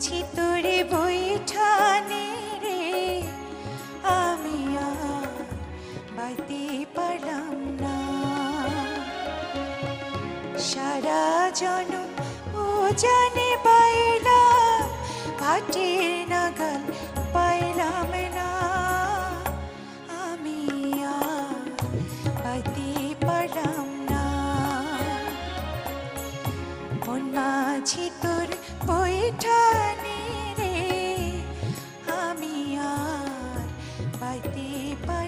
মাঝি তোরে বৈঠানে রে। আমি আর বাইতে পারলাম না। সারা জন ও জানে পাইলাম, ঘাটের নাগাল পাইলাম না। আমি বাইতে আপন মাঝি তোর বৈঠানে রে আমি আর পাইতে পাই